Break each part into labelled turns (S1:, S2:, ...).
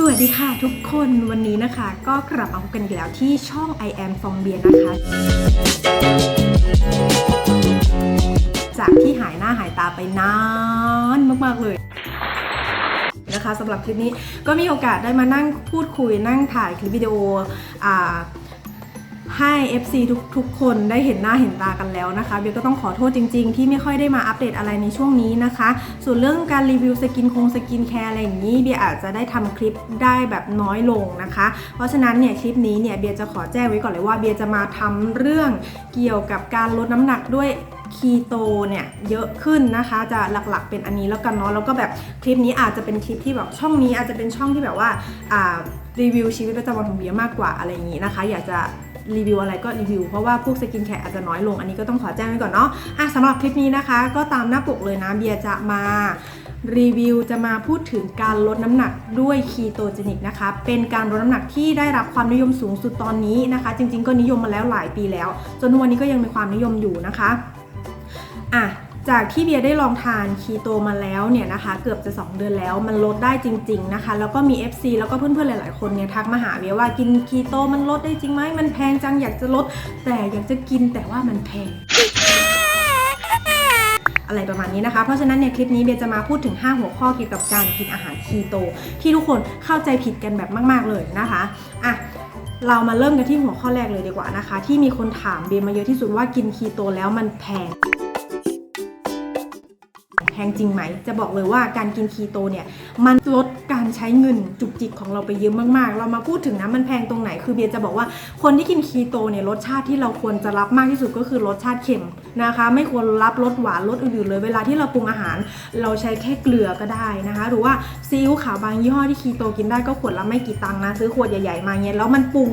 S1: สวัสดีค่ะทุกคนวันนี้นะคะ ก็กลับมาพบกันอีกแล้วที่ช่อง I am Fong Beer นะคะ จากที่หายหน้าหายตาไปนานมาก ๆ เลยนะคะสำหรับคลิปนี้ก็มีโอกาสได้มานั่งพูดคุยนั่งถ่ายคลิปวิดีโออ่า ให้ FC ทุกทุกคนได้เห็นหน้าเห็นตากันแล้วนะคะเบียก็ต้องขอโทษจริง ๆ ที่ไม่ค่อยได้มาอัปเดตอะไรในช่วงนี้นะคะ ส่วนเรื่องการรีวิวสกินคงสกินแคร์อะไรอย่างนี้เบียอาจจะได้ทำคลิปได้แบบน้อยลงนะคะ เพราะฉะนั้นเนี่ยคลิปนี้เนี่ยเบียจะขอแจ้งไว้ก่อนเลยว่าเบียจะมาทำเรื่องเกี่ยวกับการลดน้ำหนักด้วยคีโตเนี่ยเยอะขึ้นนะคะจะหลักๆเป็นอันนี้แล้วกันเนาะแล้วก็แบบคลิปนี้อาจจะเป็นคลิปที่แบบช่องนี้อาจจะเป็นช่องที่แบบว่ารีวิวชีวิตประจำวันของเบียมากกว่าอะไรอย่างนี้นะคะ อยากจะ รีวิวอะไรก็รีวิว เพราะว่าพวกสกินแคร์อาจจะน้อยลงอันนี้ก็ต้องขอแจ้งไว้ก่อนเนาะอะสำหรับคลิปนี้นะคะ ก็ตามหน้าปกเลยนะเบียร์จะมารีวิวจะมาพูดถึงการลดน้ำหนักด้วยคีโตเจนิกนะคะ เป็นการลดน้ำหนักที่ได้รับความนิยมสูงสุดตอนนี้นะคะ จริง ๆ ก็นิยมมาแล้วหลายปีแล้ว จนวันนี้ก็ยังมีความนิยมอยู่นะคะอะ จากที่เบียร์ได้ลองทานคีโตมาแล้วเนี่ยนะคะเกือบจะ 2 เดือนแล้วมันลดได้จริง ๆนะคะ แล้วก็มี FC แล้วก็เพื่อนๆหลายๆคนเนี่ยทักมาหาเบียร์ว่ากินคีโตมันลดได้จริงไหมมันแพงจังอยากจะลด แต่อยากจะกินแต่ว่ามันแพงอะไรประมาณนี้นะคะ เพราะฉะนั้นเนี่ยคลิปนี้เบียจะมาพูดถึง 5 หัวข้อเกี่ยวกับการกินอาหารคีโต ที่ทุกคนเข้าใจผิดกันแบบมาก ๆ เลยนะคะอะเรามาเริ่มกันที่หัวข้อแรกเลยดีกว่านะคะ ที่มีคนถามเบียมาเยอะที่สุดว่ากินคีโตแล้วมันแพง พงจริงไหม จะบอกเลยว่าการกินคีโตเนี่ยมันลดการใช้เงินจุกจิกของเราไปเยอะมากๆ เรามาพูดถึงนะมันแพงตรงไหน คือเบียร์จะบอกว่าคนที่กินคีโตเนี่ยรสชาติที่เราควรจะรับมากที่สุดก็คือรสชาติเค็มนะคะ ไม่ควรรับรสหวานรสอื่นๆเลยเวลาที่เราปรุงอาหาร เราใช้แค่เกลือก็ได้นะคะ หรือว่าซีอิ๊วขาวบางยี่ห้อที่คีโตกินได้ก็ขวดละไม่กี่ตังค์นะซื้อขวดใหญ่ๆมาเงี้ยแล้วมันปรุง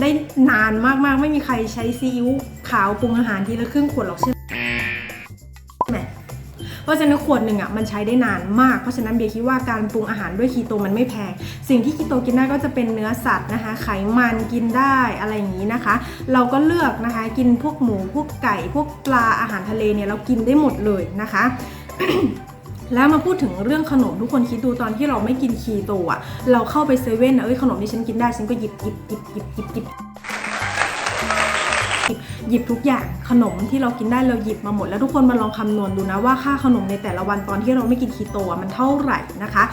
S1: ได้นานมากๆ ไม่มีใครใช้ซีอิ๊วขาวปรุงอาหารทีละครึ่งขวดหรอกใช่ไราะฉะนั้นขวดหนึ่งอะมันใช้ได้นานมาก เพราะฉะนั้นเบียร์คิดว่าการปรุงอาหารด้วยคีโตมันไม่แพง สิ่งที่คีโตกินได้ก็จะเป็นเนื้อสัตว์นะคะ ไขมันกินได้อะไรอย่างนี้นะคะ เราก็เลือกนะคะกินพวกหมูพวกไก่พวกปลาอาหารทะเลเนี่ยเรากินได้หมดเลยนะคะแล้วมาพูดถึงเรื่องขนมทุกคนคิดดูตอนที่เราไม่กินคีโตอะ เราเข้าไปเซเว่นนะเอ้ยขนมที่ฉันกินได้ฉันก็หยิบหยิบหยิบหยิบหยิบหยิบ หยิบทุกอย่างขนมที่เรากินได้เราหยิบมาหมด แล้วทุกคนมาลองคำนวณดูนะว่าค่าขนมในแต่ละวันตอนที่เราไม่กินคีโตมันเท่าไหร่นะคะ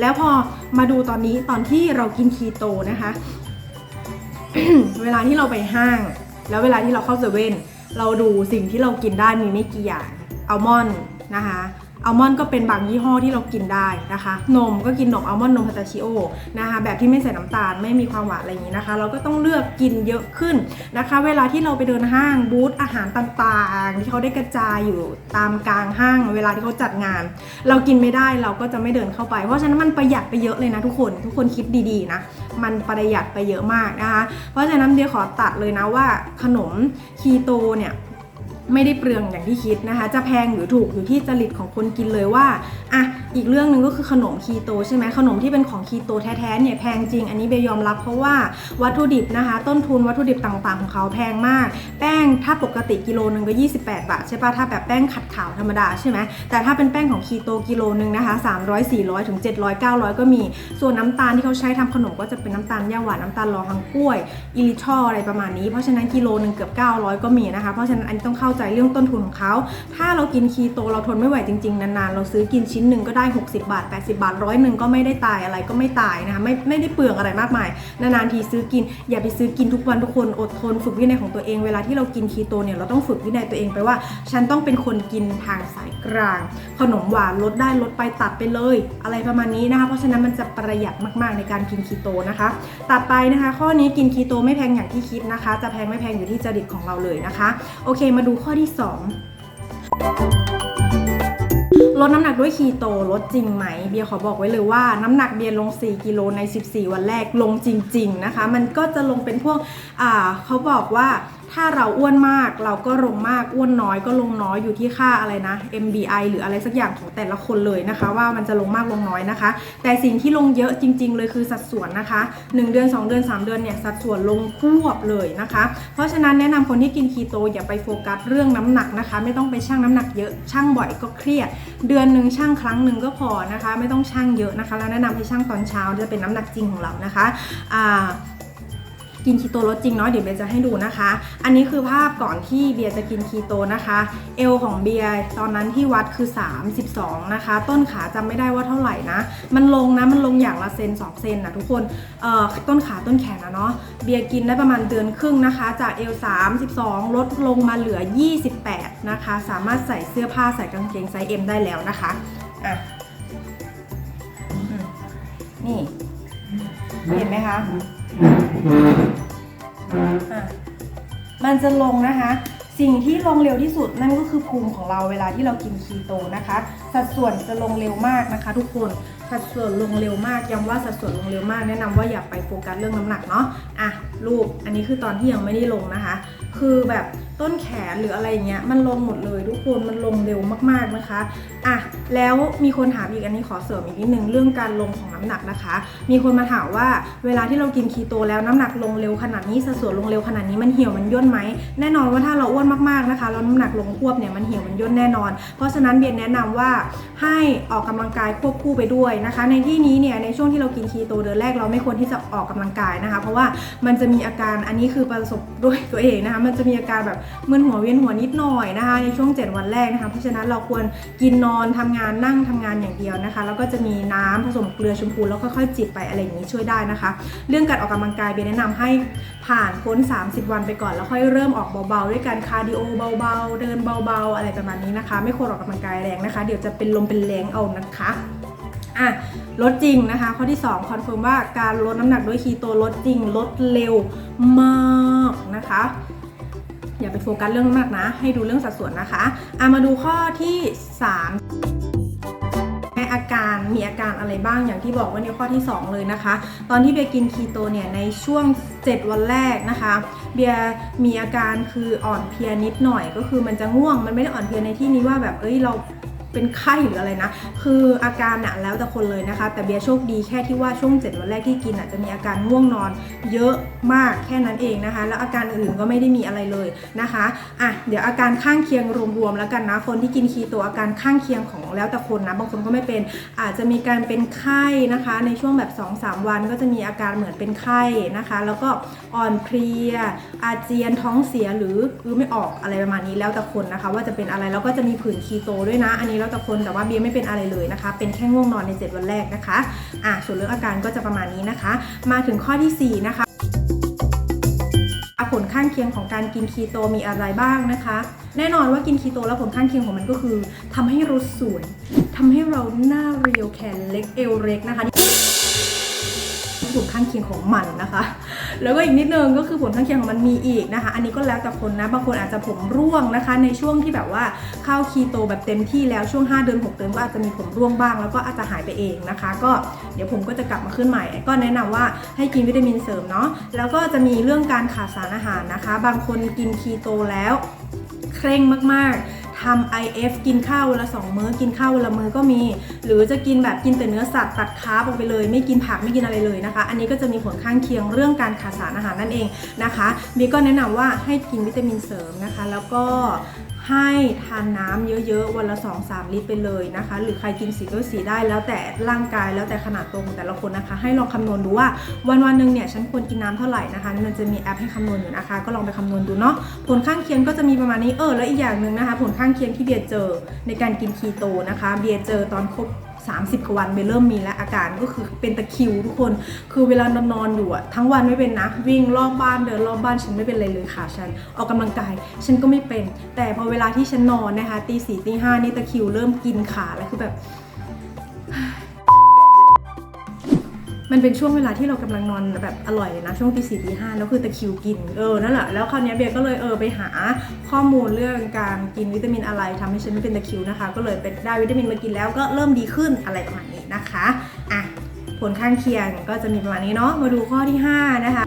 S1: แล้วพอมาดูตอนนี้ตอนที่เรากินคีโตนะคะ เวลาที่เราไปห้าง แล้วเวลาที่เราเข้าเซเว่นเราดูสิ่งที่เรากินได้มีไม่กี่อย่างอัลมอนด์นะคะ อัลมอนด์ก็เป็นบางยี่ห้อที่เรากินได้นะคะ นมก็กินนมอัลมอนด์นมพาตาชิโอนะคะแบบที่ไม่ใส่น้ำตาลไม่มีความหวานอะไรอย่างนี้นะคะ เราก็ต้องเลือกกินเยอะขึ้นนะคะ เวลาที่เราไปเดินห้างบูธอาหารต่างๆ ที่เขาได้กระจายอยู่ตามกลางห้าง เวลาที่เขาจัดงาน เรากินไม่ได้เราก็จะไม่เดินเข้าไป เพราะฉะนั้นมันประหยัดไปเยอะเลยนะทุกคนทุกคนคิดดีๆนะมันประหยัดไปเยอะมากนะคะ เพราะฉะนั้นเดียขอตัดเลยนะว่าขนมคีโตเนี่ย ไม่ได้เปลืองอย่างที่คิดนะคะ จะแพงหรือถูกอยู่ที่จริตของคนกินเลยว่าอะอีกเรื่องหนึ่งก็คือขนมคีโตใช่ไหมขนมที่เป็นของคีโตแท้ๆเนี่ยแพงจริง อันนี้เบยยอมรับเพราะว่าวัตถุดิบนะคะ ต้นทุนวัตถุดิบต่างๆ ของเขาแพงมาก แป้งถ้าปกติกิโลนึงก็ 28 บาทใช่ปะถ้าแบบแป้งขัดขาวธรรมดาใช่ไหมแต่ถ้าเป็นแป้งของคีโตกิโลนึงนะคะ300 400ถึง700 900 ก็มี ส่วนน้ำตาลที่เขาใช้ทำขนมก็จะเป็นน้ำตาลย่าหวานน้ำตาลรองทางกล้วยอิลิทออะไรประมาณนี้เพราะฉะนั้นกิโลนึงเกือบ 900 ก็มีนะคะเพราะฉะนั้นอันนี้ต้องเข้าใจเรื่องต้นทุนของเขา ถ้าเรากินคีโตเราทนไม่ไหวจริงๆ นานๆ เราซื้อกินชิ้นหนึ่งก็ได้ 60 บาท 80 บาทร้อยหนึ่งก็ไม่ได้ตายอะไรก็ไม่ตายนะคะไม่ไม่ได้เปลืองอะไรมากมาย นานๆทีซื้อกิน อย่าไปซื้อกินทุกวันทุกคนอดทนฝึกวินัยของตัวเองเวลาที่เรากินคีโตเนี่ยเราต้องฝึกวินัยตัวเองไปว่า ฉันต้องเป็นคนกินทางสายกลาง ขนมหวานลดได้ลดไปตัดไปเลย อะไรประมาณนี้นะคะเพราะฉะนั้นมันจะประหยัดมากๆในการกินคีโตนะคะตัดไปนะคะ ข้อนี้กินคีโตไม่แพงอย่างที่คิดนะคะ จะแพงไม่แพงอยู่ที่จริตของเราเลยนะคะ โอเคมาดูข้อที่ 2 ลดน้ำหนักด้วยคีโตลดจริงไหม เบียร์ขอบอกไว้เลยว่าน้ำหนักเบียร์ลง 4 กิโลใน 14 วันแรกลงจริง ๆ นะคะ มันก็จะลงเป็นพวกเขาบอกว่า ถ้าเราอ้วนมากเราก็ลงมากอ้วนน้อยก็ลงน้อยอยู่ที่ค่าอะไรนะ MBI หรืออะไรสักอย่างของแต่ละคนเลยนะคะ ว่ามันจะลงมากลงน้อยนะคะ แต่สิ่งที่ลงเยอะจริง ๆ เลยคือสัดส่วนนะคะ 1 เดือน 2 เดือน 3 เดือนเนี่ยสัดส่วนลงควบเลยนะคะ เพราะฉะนั้นแนะนำคนที่กินคีโตอย่าไปโฟกัสเรื่องน้ำหนักนะคะ ไม่ต้องไปชั่งน้ำหนักเยอะชั่งบ่อยก็เครียด เดือนหนึ่งชั่งครั้งหนึ่งก็พอนะคะ ไม่ต้องชั่งเยอะนะคะ แล้วแนะนำให้ชั่งตอนเช้าจะเป็นน้ำหนักจริงของเรานะคะอ่า กินคีโตลดจริงเนาะเดี๋ยวเบียร์จะให้ดูนะคะ อันนี้คือภาพก่อนที่เบียร์จะกินคีโตนะคะ เอวของเบียร์ตอนนั้นที่วัดคือ 32 นะคะ ต้นขาจำไม่ได้ว่าเท่าไหร่นะ มันลงนะมันลงอย่างละเซน2เซนนะทุกคนเอ่อต้นขาต้นแขนนะเนาะเบียร์กินได้ประมาณเดือนครึ่งนะคะ จากเอว32 ลดลงมาเหลือ 28 นะคะ สามารถใส่เสื้อผ้าใส่กางเกงไซส์ M ได้แล้วนะคะอะนี่เห็นไหมคะ มันจะลงนะคะ สิ่งที่ลงเร็วที่สุดนั่นก็คือภูมิของเราเวลาที่เรากินคีโตนะคะ สัดส่วนจะลงเร็วมากนะคะ ทุกคนสัดส่วนลงเร็วมากย้ำว่าสัดส่วนลงเร็วมาก แนะนำว่าอย่าไปโฟกัสเรื่องน้ำหนักเนาะอะรูปอันนี้คือตอนที่ยังไม่ได้ลงนะคะ คือแบบ ต้นแขนหรืออะไรอย่างเงี้ยมันลงหมดเลยทุกคนมันลงเร็วมากๆนะคะอะแล้วมีคนถามอีกอันนี้ขอเสริมอีกนิดนึงเรื่องการลงของน้ำหนักนะคะ มีคนมาถามว่าเวลาที่เรากินคีโตแล้วน้ำหนักลงเร็วขนาดนี้สัดส่วนลงเร็วขนาดนี้มันเหี่ยวมันย่นไหมแน่นอนว่าถ้าเราอ้วนมากๆนะคะแล้วน้ำหนักลงควบเนี่ยมันเหี่ยวมันย่นแน่นอน เพราะฉะนั้นเบียนแนะนำว่าให้ออกกำลังกายควบคู่ไปด้วยนะคะ ในที่นี้เนี่ยในช่วงที่เรากินคีโตเดือนแรกเราไม่ควรที่จะออกกำลังกายนะคะ เพราะว่ามันจะมีอาการอันนี้คือประสบด้วยตัวเองนะคะ มันจะมีอาการแบบมึนหัวเวียนหัวนิดหน่อยนะคะ ในช่วง 7 วันแรกนะคะ เพราะฉะนั้นเราควรกินนอนทำงานนั่งทำงานอย่างเดียวนะคะ แล้วก็จะมีน้ำผสมเกลือชมพูแล้วค่อยๆจิบไปอะไรอย่างนี้ช่วยได้นะคะ เรื่องการออกกำลังกายเบียร์แนะนำให้ผ่านพ้น 30 วันไปก่อนแล้วค่อยเริ่มออกเบาๆ ด้วยการคาร์ดิโอเบาๆ เดินเบาๆ อะไรประมาณนี้นะคะ ไม่ควรออกกำลังกายแรงนะคะ เดี๋ยวจะเป็นลมเป็นแรงเอานะคะอะลดจริงนะคะ ข้อที่ 2 คอนเฟิร์มว่าการลดน้ำหนักด้วยคีโตลดจริงลดเร็วมากนะคะ อย่าไปโฟกัสเรื่องน้ำหนักนะ ให้ดูเรื่องสัดส่วนนะคะอามาดูข้อที่ 3ในอาการมีอาการอะไรบ้างอย่างที่บอกว่าในข้อที่ 2 เลยนะคะ ตอนที่เบียกินคีโตเนี่ยในช่วง 7 วันแรกนะคะ เบียมีอาการคืออ่อนเพลียนิดหน่อยก็คือมันจะง่วง มันไม่ได้อ่อนเพลียในที่นี้ว่าแบบเอ้ยเรา เป็นไข้หรืออะไรนะ คืออาการน่ะแล้วแต่คนเลยนะคะ แต่เบียร์โชคดีแค่ที่ว่าช่วง 7 วันแรกที่กินอะจะมีอาการง่วงนอนเยอะมากแค่นั้นเองนะคะ แล้วอาการอื่นก็ไม่ได้มีอะไรเลยนะคะอะเดี๋ยวอาการข้างเคียงรวมๆแล้วกันนะ คนที่กินคีโตอาการข้างเคียงของแล้วแต่คนนะ บางคนก็ไม่เป็น อาจจะมีการเป็นไข้นะคะ ในช่วงแบบ 2-3 วันก็จะมีอาการเหมือนเป็นไข้นะคะ แล้วก็อ่อนเพลีย อาเจียนท้องเสียหรือคือไม่ออกอะไรประมาณนี้แล้วแต่คนนะคะ ว่าจะเป็นอะไรแล้วก็จะมีผื่นคีโตด้วยนะ อันนี้แล้วแต่คนแต่ว่าเบียร์ไม่เป็นอะไรเลยนะคะ เป็นแค่ง่วงนอนใน 7 วันแรกนะคะอะส่วนเรื่องอาการก็จะประมาณนี้นะคะ มาถึงข้อทีสี่4 นะคะผลข้างเคียงของการกินคีโตมีอะไรบ้างนะคะ แน่นอนว่ากินคีโตแล้วผลข้างเคียงของมันก็คือทำให้เราสวยทำให้เราหน้าเรียวแขนเล็กเอวเล็กนะคะผลข้างเคียงของมันนะคะ แล้วก็อีกนิดนึงก็คือผลข้างเคียงของมันมีอีกนะคะ อันนี้ก็แล้วแต่คนนะ บางคนอาจจะผมร่วงนะคะ ในช่วงที่แบบว่าเข้าคีโตแบบเต็มที่แล้วช่วง 5 เดือน 6 เดือนก็อาจจะมีผมร่วงบ้าง แล้วก็อาจจะหายไปเองนะคะ ก็เดี๋ยวผมก็จะกลับมาขึ้นใหม่ ก็แนะนำว่าให้กินวิตามินเสริมเนาะ แล้วก็จะมีเรื่องการขาดสารอาหารนะคะ บางคนกินคีโตแล้วเคร่งมากๆ ทำ IF กินข้าววันละสองมื้อกินข้าววันละมื้อก็มี หรือจะกินแบบกินแต่เนื้อสัตว์ตัดคาร์บออกไปเลย ไม่กินผักไม่กินอะไรเลยนะคะ อันนี้ก็จะมีผลข้างเคียงเรื่องการขาดสารอาหารนั่นเองนะคะบีก็แนะนำว่าให้กินวิตามินเสริมนะคะ แล้วก็ ให้ทานน้ำเยอะๆ วันละ 2-3 ลิตรไปเลยนะคะ หรือใครกินสีก็สีได้แล้วแต่ร่างกายแล้วแต่ขนาดตัวของแต่ละคนนะคะ ให้ลองคำนวณดูว่าวันวันหนึ่งเนี่ยฉันควรกินน้ำเท่าไหร่นะคะมันจะมีแอปให้คำนวณอยู่นะคะ ก็ลองไปคำนวณดูเนาะผลข้างเคียงก็จะมีประมาณนี้เออแล้วอีกอย่างหนึ่งนะคะ ผลข้างเคียงที่เบียร์เจอในการกินคีโตนะคะ เบียร์เจอตอนครบ 30กว่าวันเบยร์เริ่มมีแล้วอาการก็คือเป็นตะคิวทุกคน คือเวลานอนนอนอยู่อะทั้งวันไม่เป็นนะ วิ่งรอบบ้านเดินรอบบ้านฉันไม่เป็นเลยเลยค่ะฉันออกกำลังกาย ฉันก็ไม่เป็น แต่พอเวลาที่ฉันนอนนะคะตีสี่ตีห้านี่ตะคิวเริ่มกินขาแล้วคือแบบ มันเป็นช่วงเวลาที่เรากำลังนอนแบบอร่อยนะช่วงตีสี่ตีห้าแล้วคือตะคิวกินเออนั่นแหละแล้วคราวนี้เบียร์ก็เลยเออไปหาข้อมูลเรื่องการกินวิตามินอะไรทำให้ฉันไม่เป็นตะคิวนะคะ ก็เลยเป็นได้วิตามินมากินแล้วก็เริ่มดีขึ้นอะไรประมาณนี้นะคะอะผลข้างเคียงก็จะมีประมาณนี้เนาะมาดูข้อที่ 5 นะคะ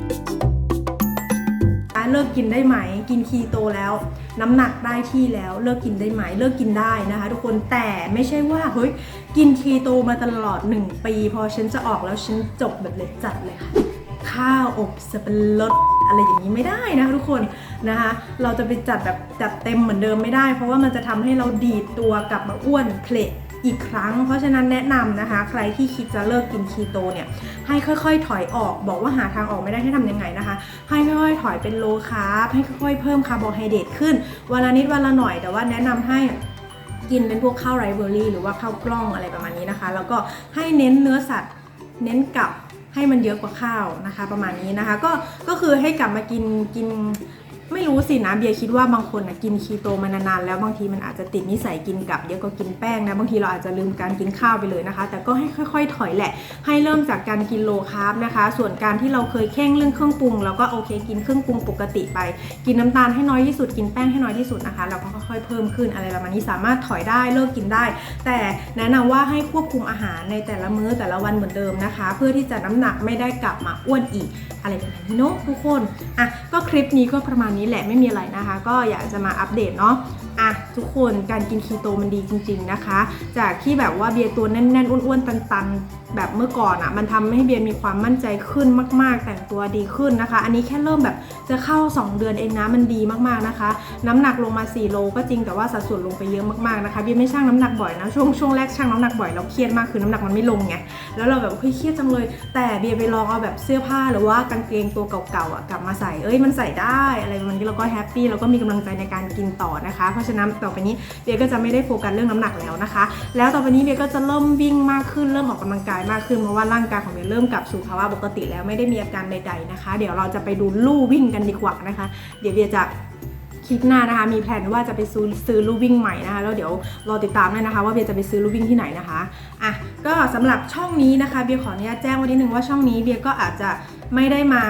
S1: เลิกกินได้ไหม กินคีโตแล้ว น้ำหนักได้ที่แล้วเลิกกินได้ไหมเลิกกินได้นะคะ ทุกคนแต่ไม่ใช่ว่าเฮ้ยกินคีโตมาตลอด 1 ปี พอฉันจะออกแล้วฉันจบแบบเล็ดจัดเลยค่ะข้าวอบสับปะรดอะไรอย่างนี้ไม่ได้นะทุกคนนะคะ เราจะไปจัดแบบจัดเต็มเหมือนเดิมไม่ได้ เพราะว่ามันจะทำให้เราดีดตัวกลับมาอ้วนเพลท อีกครั้ง เพราะฉะนั้นแนะนำนะคะ ใครที่คิดจะเลิกกินคีโตเนี่ยให้ค่อยๆ ถอยออกบอกว่าหาทางออกไม่ได้ให้ทำยังไงนะคะ ให้ค่อยๆ ถอยเป็นโลคาร์บให้ค่อยๆ เพิ่มคาร์โบไฮเดรตขึ้น วันละนิดวันละหน่อยแต่ว่าแนะนำให้กินเป็นพวกข้าวไรเบอรี่หรือว่าข้าวกล้องอะไรประมาณนี้นะคะ แล้วก็ให้เน้นเนื้อสัตว์เน้นกลับให้มันเยอะกว่าข้าวนะคะ ประมาณนี้นะคะ ก็ก็คือให้กลับมากินกิน ไม่รู้สินะเบียร์คิดว่าบางคนนะกินคีโตมานานๆแล้วบางทีมันอาจจะติดนิสัยกินกับเยอะกว่ากินแป้งนะบางทีเราอาจจะลืมการกินข้าวไปเลยนะคะ แต่ก็ให้ค่อย ๆ ถอยแหละ ให้เริ่มจากการกินโลคาร์บนะคะ ส่วนการที่เราเคยเข่งเรื่องเครื่องปรุงเราก็โอเคกินเครื่องปรุงปกติไป กินน้ำตาลให้น้อยที่สุดกินแป้งให้น้อยที่สุดนะคะเราก็ค่อยๆเพิ่มขึ้นอะไรประมาณนี้สามารถถอยได้เลิกกินได้ แต่แนะนำว่าให้ควบคุมอาหารในแต่ละมื้อแต่ละวันเหมือนเดิมนะคะ เพื่อที่จะน้ำหนักไม่ได้กลับมาอ้วนอีก อะไรแบบนี้เนาะทุกคนอะก็คลิปนี้ก็ประมาณนี้แหละไม่มีอะไรนะคะ ก็อยากจะมาอัปเดตเนาะอะทุกคนการกินคีโตมันดีจริง ๆนะคะ จากที่แบบว่าเบียร์ตัวแน่นๆอ้วนๆตันๆ แบบเมื่อก่อนอะ่ะมันทำให้เบียร์มีความมั่นใจขึ้นมาก ๆ แต่งตัวดีขึ้นนะคะ อันนี้แค่เริ่มแบบจะเข้า 2 เดือนเองนะมันดีมากๆนะคะ น้ำหนักลงมา4โลก็จริงแต่ว่าสัดส่วนลงไปเยอะมากๆนะคะเบียร์ไม่ชั่งน้ำหนักบ่อยนะช่วงช่วงแรกชั่งน้ำหนักบ่อยแล้วเครียดมากคือน้ำหนักมันไม่ลงไงแล้วเราแบบเฮ้ยเครียดจังเลย แต่เบียร์ไปลองเอาแบบเสื้อผ้าหรือว่ากางเกงตัวเก่าๆอะกลับมาใส่เอ้ยมันใส่ได้อะไรมาณนี้เราก็แฮปปี้เราก็มีกำลังใจในการกินต่อนะคะ เพราะฉะนั้นต่อไปนี้เบียร์ก็จะไม่ได้โฟกัสเรื่องน้ำหนักแล้วนะคะ แล้วต่อไปนี้เบียก็จะเริ่มวิ่งมากขึ้นเริ่มออกกำลังกายมากขึ้นเพราะว่าร่างกายของเบียร์เริ่มกลับสู่ภาวะปกติแล้วไม่ได้มีอาการใด ๆนะคะ เดี๋ยวเราจะไปดูลู่วิ่งกันดีกว่านะคะ เดี๋ยวเบียร์จะคลิปหน้านะคะ มีแผนว่าจะไปซื้อซื้อลู่วิ่งใหม่นะคะแล้วเดี๋ยวรอติดตามเลยนะคะ ว่าเบียร์จะไปซื้อลู่วิ่งที่ไหนนะคะอะก็สำหรับช่องนี้นะคะเบียร์ขออนุญาตแจ้งไว้นิดนึงว่าช่องนี้เบียร์ก็อาจจะไม่ได้มา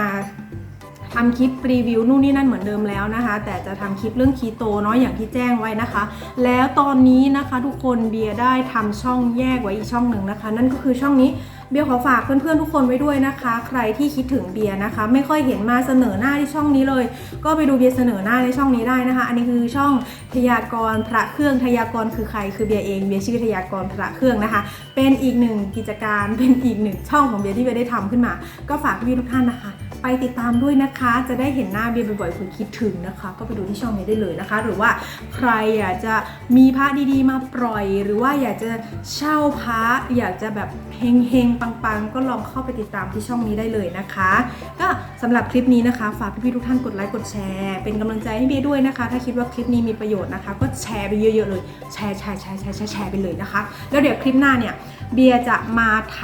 S1: ทำคลิปรีวิวนู่นนี่นั่นเหมือนเดิมแล้วนะคะ แต่จะทำคลิปเรื่องคีโตเนาะอย่างที่แจ้งไว้นะคะ แล้วตอนนี้นะคะทุกคนเบียร์ได้ทำช่องแยกไว้อีกช่องหนึ่งนะคะ นั่นก็คือช่องนี้เบียร์ขอฝากเพื่อนๆทุกคนไว้ด้วยนะคะ ใครที่คิดถึงเบียร์นะคะ ไม่ค่อยเห็นมาเสนอหน้าที่ช่องนี้เลย ก็ไปดูเบียร์เสนอหน้าในช่องนี้ได้นะคะ อันนี้คือช่องทยากรพระเครื่องทยากรคือใครคือเบียร์เองเบียร์ชื่อทยากรพระเครื่องนะคะ เป็นอีกหนึ่งกิจการเป็นอีกหนึ่งช่องของเบียร์ที่เบียร์ได้ทำขึ้นมา ก็ฝากพี่ทุกท่านนะคะ ไปติดตามด้วยนะคะ จะได้เห็นหน้าเบียร์บ่อยๆคุณคิดถึงนะคะ ก็ไปดูที่ช่องนี้ได้เลยนะคะ หรือว่าใครอยากจะมีพระดีๆมาปล่อย หรือว่าอยากจะเช่าพระอยากจะแบบเฮงๆปังๆ ก็ลองเข้าไปติดตามที่ช่องนี้ได้เลยนะคะ ก็สำหรับคลิปนี้นะคะ ฝากพี่ๆทุกท่านกดไลค์กดแชร์ เป็นกำลังใจให้เบียร์ด้วยนะคะ ถ้าคิดว่าคลิปนี้มีประโยชน์นะคะ ก็แชร์ไปเยอะๆเลยแชร์แชร์แชร์แชร์แชร์แชร์ไปเลยนะคะ แล้วเดี๋ยวคลิปหน้าเนี่ยเบียร์จะมาท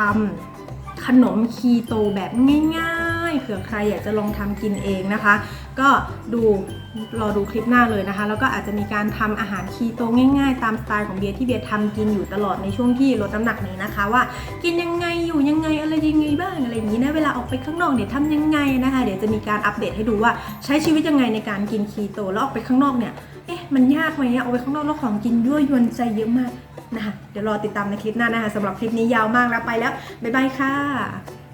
S1: ำขนมคีโตแบบง่ายๆ เผื่อใครอยากจะลองทำกินเองนะคะ ก็ดูรอดูคลิปหน้าเลยนะคะ แล้วก็อาจจะมีการทำอาหารคีโตง่าย ๆ ตามสไตล์ของเบียร์ที่เบียร์ทำกินอยู่ตลอดในช่วงที่ลดน้ำหนักนี้นะคะ ว่ากินยังไงอยู่ยังไงอะไรยังไงบ้างอะไรอย่างนี้นะเวลาออกไปข้างนอกเนี่ยทำยังไงนะคะ เดี๋ยวจะมีการอัปเดตให้ดูว่าใช้ชีวิตยังไงในการกินคีโตแล้วออกไปข้างนอกเนี่ยเอ๊ะมันยากไหมอะออกไปข้างนอกแล้วของกินยั่วยวนใจเยอะมากนะคะเดี๋ยวรอติดตามในคลิปหน้านะคะสำหรับคลิปนี้ยาวมากแล้วไปแล้ว บ๊ายบายค่ะ